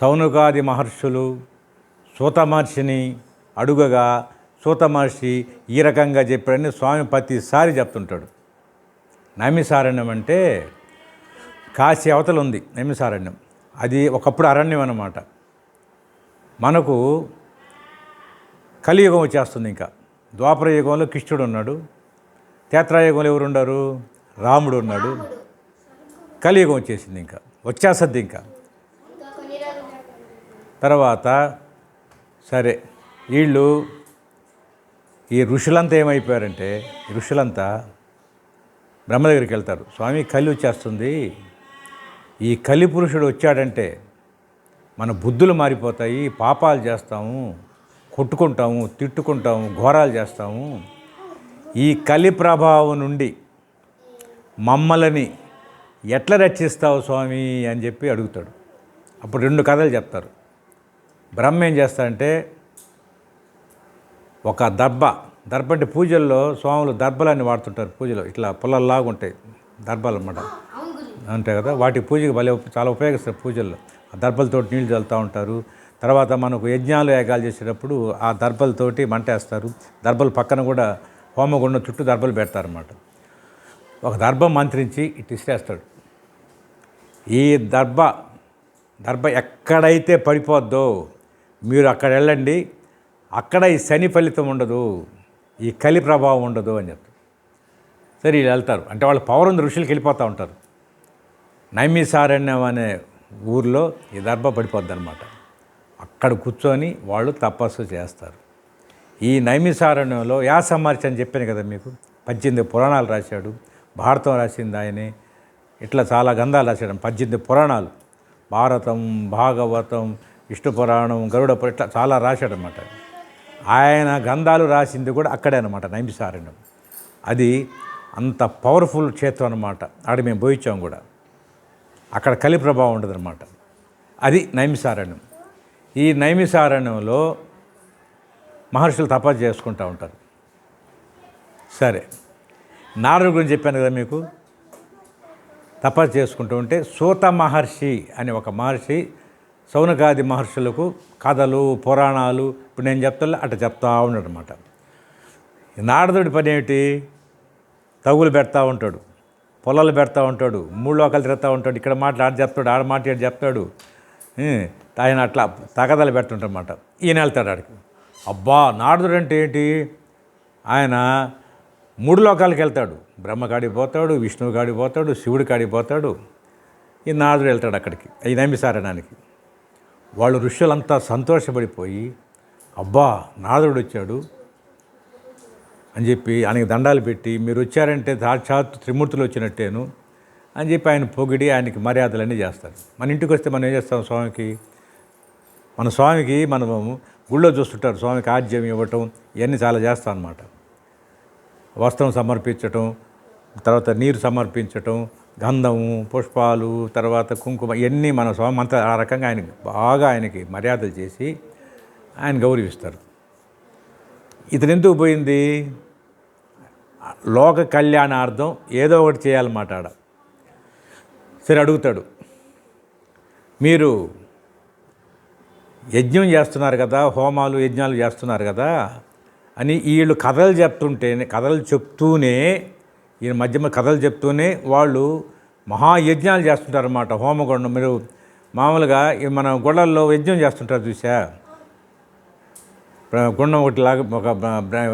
సౌనుకాది మహర్షులు సూత మహర్షిని అడుగగా సూత మహర్షి ఈ రకంగా చెప్పాడని స్వామి ప్రతిసారి చెప్తుంటాడు. నైమిసారణ్యం అంటే కాశీ అవతల ఉంది నైమిసారణ్యం. అది ఒకప్పుడు అరణ్యం అన్నమాట. మనకు కలియుగం వచ్చేస్తుంది ఇంకా. ద్వాపర యుగంలో కృష్ణుడు ఉన్నాడు. తేత్రాయుగంలో ఎవరున్నారు రాముడు ఉన్నాడు. కలియుగం వచ్చేసింది ఇంకా. వచ్చేస్తుంది ఇంకా. తర్వాత సరే వీళ్ళు ఈ ఋషులంతా ఏమైపోయారంటే ఋషులంతా బ్రహ్మ దగ్గరికి వెళ్తారు. స్వామి కలి వచ్చేస్తుంది. ఈ కలి పురుషుడు వచ్చాడంటే మన బుద్ధులు మారిపోతాయి పాపాలు చేస్తాము కొట్టుకుంటాము తిట్టుకుంటాము ఘోరాలు చేస్తాము. ఈ కలి ప్రభావం నుండి మమ్మల్ని ఎట్లా రక్షిస్తావు స్వామి అని చెప్పి అడుగుతాడు. అప్పుడు రెండు కథలు చెప్తారు. బ్రహ్మ ఏం చేస్తాడంటే ఒక దర్భ దర్భ అంటే పూజల్లో స్వాములు దర్భలన్నీ వాడుతుంటారు పూజలో. ఇట్లా పుల్లల్లాగా ఉంటాయి దర్భలు అన్నమాట. అంతే కదా? వాటి పూజకి భలే చాలా ఉపయోగిస్తారు పూజల్లో. ఆ దర్భలతో నీళ్ళు చల్లుతూ ఉంటారు. తర్వాత మనకు యజ్ఞాలు యాగాలు చేసేటప్పుడు ఆ దర్భలతోటి మంటేస్తారు దర్భల పక్కన కూడా హోమగుండం చుట్టూ దర్భలు పెడతారన్నమాట. ఒక దర్భ మంత్రించి ఇటు ఇసిరేస్తాడు. ఈ దర్భ దర్భ ఎక్కడైతే పడిపోద్దో మీరు అక్కడ వెళ్ళండి. అక్కడ ఈ శని ఫలితం ఉండదు. ఈ కలి ప్రభావం ఉండదు అని చెప్తారు. సరే వీళ్ళు వెళ్తారు. అంటే వాళ్ళ పవర్ ఉంది ఋషులకి వెళ్ళిపోతూ ఉంటారు. నైమిసారణ్యం అనే ఊర్లో ఈ దర్భ పడిపోద్ది అనమాట అక్కడ కూర్చొని వాళ్ళు తపస్సు చేస్తారు. ఈ నైమిసారణ్యంలో యాసమర్చి అని చెప్పాను కదా మీకు పద్దెనిమిది పురాణాలు రాశాడు. భారతం రాసింది ఆయనే. ఇట్లా చాలా గంధాలు రాశాడు. పద్దెనిమిది పురాణాలు. భారతం భాగవతం విష్ణు పురాణం గరుడ ఇట్లా చాలా రాశాడు అనమాట ఆయన గ్రంథాలు రాసింది కూడా అక్కడే అనమాట నైమిసారణ్యం అది అంత పవర్ఫుల్ క్షేత్రం అనమాట ఆడ మేము పోయించాం కూడా. అక్కడ కలి ప్రభావం ఉండదనమాట అది నైమిసారణ్యం ఈ నైమిసారణ్యంలో మహర్షులు తపస్సు చేసుకుంటూ ఉంటారు. సరే. నారదు గురించి చెప్పాను కదా మీకు? తపస్సు చేసుకుంటూ ఉంటే సూత మహర్షి అనే ఒక మహర్షి సౌనకాది మహర్షులకు కథలు పురాణాలు ఇప్పుడు నేను చెప్తా అట్ట చెప్తా ఉన్నాడు అనమాట నారదుడి పని ఏమిటి? తగులు పెడతా ఉంటాడు పొలాలు పెడతా ఉంటాడు మూడు లోకాలు తిరుగుతూ ఉంటాడు ఇక్కడ మాట్లాడి చెప్తాడు ఆడ మాట్లాడి చెప్తాడు. ఆయన అట్లా తగదలు పెడుతుంటాడనమాట ఈయన వెళ్తాడు ఆడికి. అబ్బా నారదుడు అంటే ఏంటి? ఆయన మూడు లోకాలకు వెళ్తాడు. బ్రహ్మకాడికి పోతాడు విష్ణువు కాడికి పోతాడు శివుడి కాడికి పోతాడు. ఈ నారదుడు వెళ్తాడు అక్కడికి ఈ నైమిసారణానికి. వాళ్ళు ఋషులంతా సంతోషపడిపోయి అబ్బా నారదుడు వచ్చాడు అని చెప్పి ఆయనకి దండాలు పెట్టి మీరు వచ్చారంటే సాక్షాత్ త్రిమూర్తులు వచ్చినట్టేను అని చెప్పి ఆయన పొగిడి ఆయనకి మర్యాదలన్నీ చేస్తారు. మన ఇంటికి వస్తే మనం ఏం చేస్తాం స్వామికి? మన స్వామికి మనము గుళ్ళో చూస్తుంటారు స్వామికి ఆజ్యం ఇవ్వటం ఇవన్నీ చాలా చేస్తాం అన్నమాట. వస్త్రం సమర్పించటం తర్వాత నీరు సమర్పించటం గంధము పుష్పాలు తర్వాత కుంకుమ ఇవన్నీ మన స్వామి ఆ రకంగా ఆయనకి బాగా ఆయనకి మర్యాదలు చేసి ఆయన గౌరవిస్తారు. ఇతను ఎందుకు పోయింది? లోక కళ్యాణార్థం ఏదో ఒకటి చేయాలన్నమాట ఆడ సరే అడుగుతాడు. మీరు యజ్ఞం చేస్తున్నారు కదా హోమాలు యజ్ఞాలు చేస్తున్నారు కదా అని వీళ్ళు కథలు చెప్తుంటేనే కథలు చెప్తూనే ఈయన మధ్య కథలు చెప్తూనే వాళ్ళు మహాయజ్ఞాలు చేస్తుంటారన్నమాట. హోమగుండం మీరు మామూలుగా మన గుళ్ళల్లో యజ్ఞం చేస్తుంటారు చూసా? గుండం ఒకటి లాగా ఒక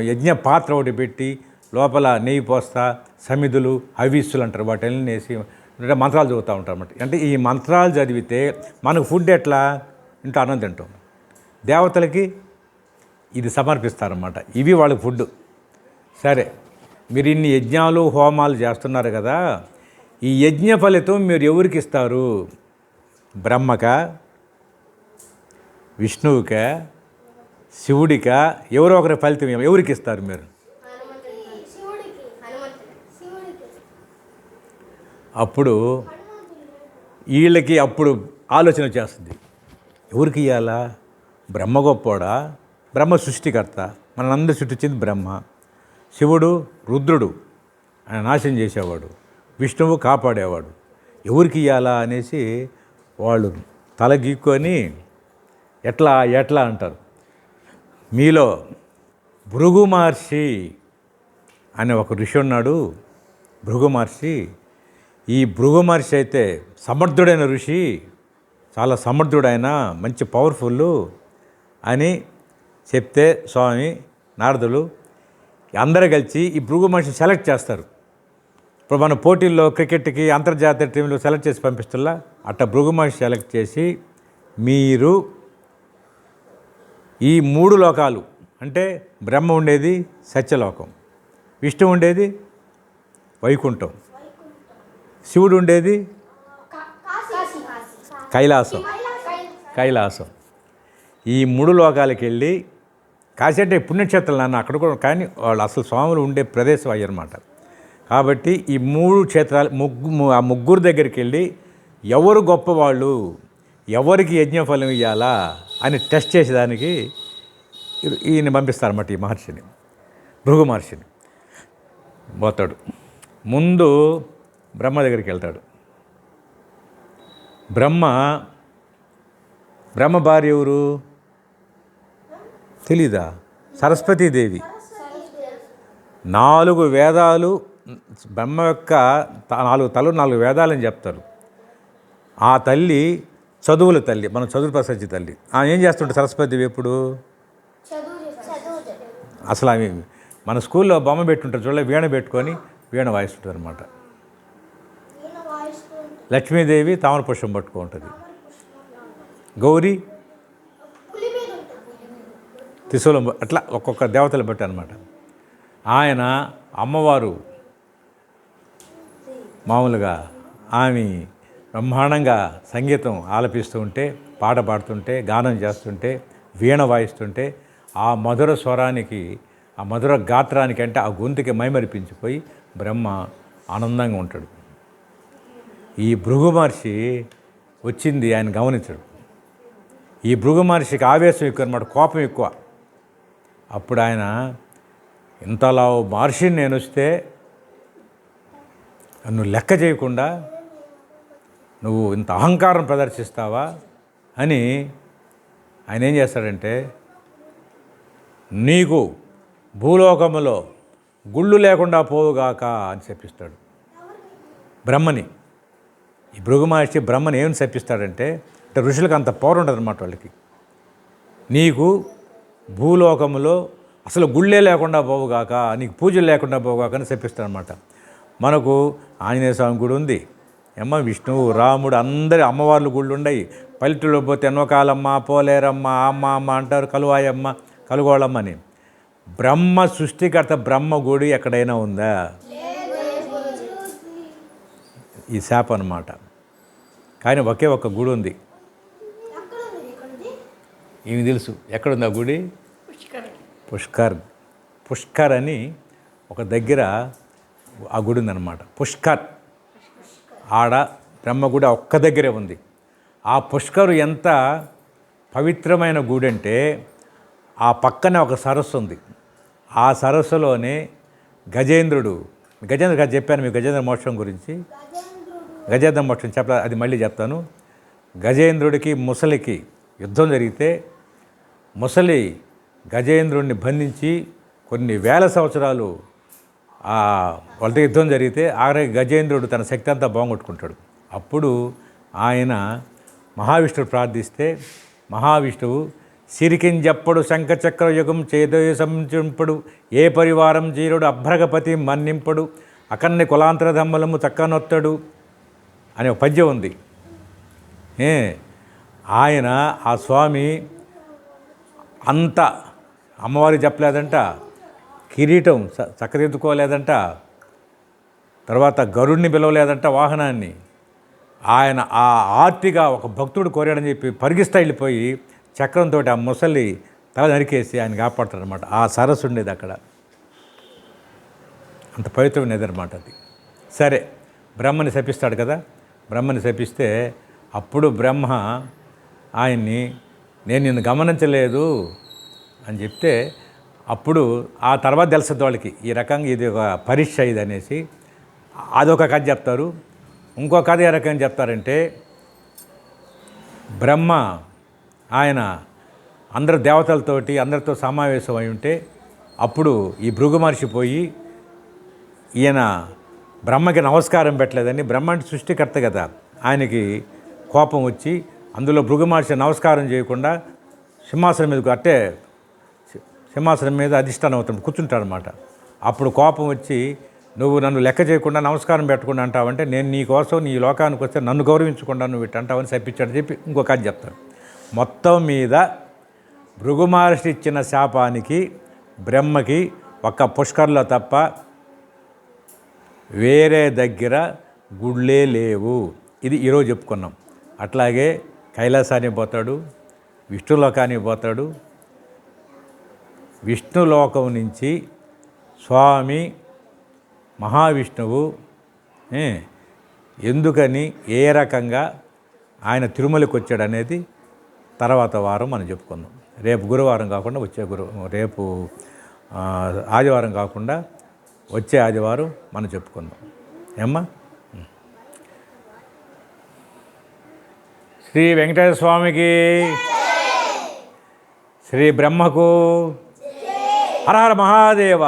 యజ్ఞ పాత్ర ఒకటి పెట్టి లోపల నెయ్యి పోస్తా సమిధులు హవీస్సులు అంటారు. వాటిని వేసి అంటే మంత్రాలు చదువుతూ ఉంటారు అన్నమాట అంటే ఈ మంత్రాలు చదివితే మనకు ఫుడ్ ఎట్లా? ఇంట్లో అన్నం తింటాం. దేవతలకి ఇది సమర్పిస్తారన్నమాట. ఇవి వాళ్ళకి ఫుడ్ సరే. మీరు ఇన్ని యజ్ఞాలు హోమాలు చేస్తున్నారు కదా ఈ యజ్ఞ ఫలితం మీరు ఎవరికి ఇస్తారు? బ్రహ్మక? విష్ణువుక? శివుడిక? ఎవరో ఒకరి ఫలితం ఎవరికి ఇస్తారు మీరు? అప్పుడు వీళ్ళకి అప్పుడు ఆలోచన వచ్చేస్తుంది ఎవరికి ఇవ్వాలా బ్రహ్మ గొప్పోడా? బ్రహ్మ సృష్టికర్త. మనందరి చుట్టూ వచ్చింది బ్రహ్మ. శివుడు రుద్రుడు ఆయన నాశనం చేసేవాడు. విష్ణువు కాపాడేవాడు. ఎవరికి ఇవ్వాలా అనేసి వాళ్ళు తల గీక్కొని ఎట్లా ఎట్లా అంటారు? మీలో భృగు మహర్షి అనే ఒక ఋషి ఉన్నాడు. భృగు మహర్షి. ఈ భృగు మహర్షి అయితే సమర్థుడైన ఋషి. చాలా సమర్థుడైన మంచి పవర్ఫుల్ అని చెప్తే స్వామి నారదులు అందరూ కలిసి ఈ భృగు మహర్షి సెలెక్ట్ చేస్తారు. ఇప్పుడు మన పోటీల్లో క్రికెట్కి అంతర్జాతీయ టీంలో సెలెక్ట్ చేసి పంపిస్తుల్లా? అట్ట భృగు మహర్షి సెలెక్ట్ చేసి మీరు ఈ మూడు లోకాలు అంటే బ్రహ్మ ఉండేది సత్యలోకం విష్ణు ఉండేది వైకుంఠం శివుడు ఉండేది కైలాసం. కైలాసం. ఈ మూడు లోకాలకి వెళ్ళి కాశీ పుణ్యక్షేత్రాలు నాన్న అక్కడ కూడా కానీ వాళ్ళు అసలు స్వాములు ఉండే ప్రదేశం అయ్యన్నమాట. కాబట్టి ఈ మూడు క్షేత్రాలు ముగ్గు ఆ ముగ్గురు దగ్గరికి వెళ్ళి ఎవరు గొప్పవాళ్ళు ఎవరికి యజ్ఞఫలం ఇవ్వాలా అని టెస్ట్ చేసేదానికి ఈయన పంపిస్తారన్నమాట ఈ మహర్షిని భృగు మహర్షిని. పోతాడు. ముందు బ్రహ్మ దగ్గరికి వెళ్తాడు. బ్రహ్మ బ్రహ్మ భార్య ఎవరు? తెలీదా? సరస్వతీదేవి నాలుగు వేదాలు బ్రహ్మ యొక్క నాలుగు తలు నాలుగు వేదాలని చెప్తారు. ఆ తల్లి చదువుల తల్లి మనం చదువు ప్రసరించి తల్లి. ఆమె ఏం చేస్తుంటే సరస్వతిదేవి ఎప్పుడు? అసలు ఆమె మన స్కూల్లో బొమ్మ పెట్టుంటారు చూడలే వీణ పెట్టుకొని వీణ వాయిస్తుంటారు అనమాట లక్ష్మీదేవి తామర పుష్పం పట్టుకుంటుంది. గౌరీ? త్రిశూలం అట్లా ఒక్కొక్క దేవతలు బట్టి అనమాట ఆయన అమ్మవారు మామూలుగా ఆమె బ్రహ్మాండంగా సంగీతం ఆలపిస్తూ ఉంటే పాట పాడుతుంటే గానం చేస్తుంటే వీణ వాయిస్తుంటే ఆ మధుర స్వరానికి ఆ మధుర గాత్రానికి అంటే ఆ గొంతుకి మైమరిపించిపోయి బ్రహ్మ ఆనందంగా ఉంటాడు. ఈ భృగు మహర్షి వచ్చింది ఆయన గమనించడు. ఈ భృగు మహర్షికి ఆవేశం ఎక్కువ అనమాట కోపం ఎక్కువ. అప్పుడు ఆయన ఇంతలా మహర్షిని నేను వస్తే నువ్వు లెక్క చేయకుండా నువ్వు ఇంత అహంకారం ప్రదర్శిస్తావా అని ఆయన ఏం చేస్తాడంటే నీకు భూలోకములో గుళ్ళు లేకుండా పోవుగాక అని చెప్పిస్తాడు. బ్రహ్మని. ఈ భృగు మహర్షి బ్రహ్మని ఏమని చెప్పిస్తాడంటే అంటే ఋషులకు అంత పవర్ ఉండదు అనమాట వాళ్ళకి. నీకు భూలోకములో అసలు గుళ్ళే లేకుండా పోవుగాక నీకు పూజలు లేకుండా పోవుగాక అని చెప్పిస్తాడు అనమాట మనకు ఆంజనేయ స్వామి గుడి ఉంది. అమ్మ విష్ణువు రాముడు అందరి అమ్మవార్లు గుళ్ళు ఉన్నాయి పల్లెటూరులో పోతే ఎన్నోకాలమ్మ పోలేరమ్మ అమ్మ అమ్మ అంటారు కలువాయమ్మ కలుగోళమ్మ అని. బ్రహ్మ సృష్టికర్త బ్రహ్మ గుడి ఎక్కడైనా ఉందా? ఈ శాప అన్నమాట కానీ ఒకే ఒక గుడి ఉంది. ఈమె తెలుసు? ఎక్కడుంది ఆ గుడి? పుష్కర్. పుష్కర్. అని ఒక దగ్గర ఆ గుడి ఉందన్నమాట. పుష్కర్. ఆడ బ్రహ్మగుడి ఒక్క దగ్గరే ఉంది. ఆ పుష్కరు ఎంత పవిత్రమైన గుడి అంటే ఆ పక్కనే ఒక సరస్సు ఉంది. ఆ సరస్సులోనే గజేంద్రుడు గజేంద్ర గారు చెప్పాను మీకు గజేంద్ర మోక్షం గురించి? గజేంద్ర మోక్షం చెప్ప అది మళ్ళీ చెప్తాను. గజేంద్రుడికి ముసలికి యుద్ధం జరిగితే ముసలి గజేంద్రుడిని బంధించి కొన్ని వేల సంవత్సరాలు ఆ వాళ్ళతో యుద్ధం జరిగితే ఆఖరికి గజేంద్రుడు తన శక్తి అంతా బాగొట్టుకుంటాడు అప్పుడు ఆయన మహావిష్ణువు ప్రార్థిస్తే మహావిష్ణువు సిరికింజప్పుడు శంఖచక్ర యుగం చేదయ సంచింపడు ఏ పరివారం జీరుడు అభ్రగపతి మన్నింపడు అకన్ని కులాంతర ధమ్మలము చక్కనొత్తడు అనే ఒక పద్యం ఉంది. ఏ ఆయన ఆ స్వామి అంత అమ్మవారికి చెప్పలేదంట కిరీటం చ- చక్కదిద్దుకోలేదంట తర్వాత గరుడిని పిలవలేదంట వాహనాన్ని. ఆయన ఆ ఆర్తిగా ఒక భక్తుడు కోరాడని చెప్పి పరిగిస్తా వెళ్ళిపోయి చక్రంతో ఆ ముసలి తల నరికేసి ఆయన కాపాడతాడనమాట. ఆ సరస్సు ఉండేది అక్కడ. అంత పవిత్రమైనది అనమాట అది. సరే బ్రహ్మని శపిస్తాడు కదా. బ్రహ్మని శపిస్తే అప్పుడు బ్రహ్మ ఆయన్ని నేను నిన్ను గమనించలేదు అని చెప్తే అప్పుడు ఆ తర్వాత తెలుస్తుంది వాళ్ళకి ఈ రకంగా ఇది ఒక పరీక్ష ఇది అనేసి అదొక కథ చెప్తారు. ఇంకో కథ ఏ రకంగా చెప్తారంటే బ్రహ్మ ఆయన అందరు దేవతలతోటి అందరితో సమావేశం అయి ఉంటే అప్పుడు ఈ భృగు మహర్షి పోయి ఈయన బ్రహ్మకి నమస్కారం పెట్టలేదని బ్రహ్మ అంటే సృష్టికర్త కదా. ఆయనకి కోపం వచ్చి అందులో భృగుమహర్షి నమస్కారం చేయకుండా సింహాసనం మీదకు అట్టే సింహాసనం మీద అధిష్టానం అవుతాడు కూర్చుంటాడనమాట అప్పుడు కోపం వచ్చి నువ్వు నన్ను లెక్క చేయకుండా నమస్కారం పెట్టకుండా అంటావంటే నేను నీ కోసం నీ లోకానికి వస్తే నన్ను గౌరవించకుండా నువ్వు ఇట్ట అంటావని చెప్పించాడు చెప్పి ఇంకొక అది చెప్తాను మొత్తం మీద భృగుమహర్షి ఇచ్చిన శాపానికి బ్రహ్మకి ఒక్క పుష్కర్లో తప్ప వేరే దగ్గర గుళ్ళే లేవు. ఇది ఈరోజు చెప్పుకున్నాం. అట్లాగే కైలాసానికి పోతాడు విష్ణులోకానికి పోతాడు. విష్ణులోకం నుంచి స్వామి మహావిష్ణువు ఎందుకని ఏ రకంగా ఆయన తిరుమలకి వచ్చాడు అనేది తర్వాత వారం మనం చెప్పుకుందాం. రేపు గురువారం కాకుండా వచ్చే గురు రేపు ఆదివారం కాకుండా వచ్చే ఆదివారం మనం చెప్పుకుందాం. ఏమ్మా? శ్రీ వెంకటేశ్వర స్వామికి శ్రీ బ్రహ్మకు. హరహర హర మహాదేవ.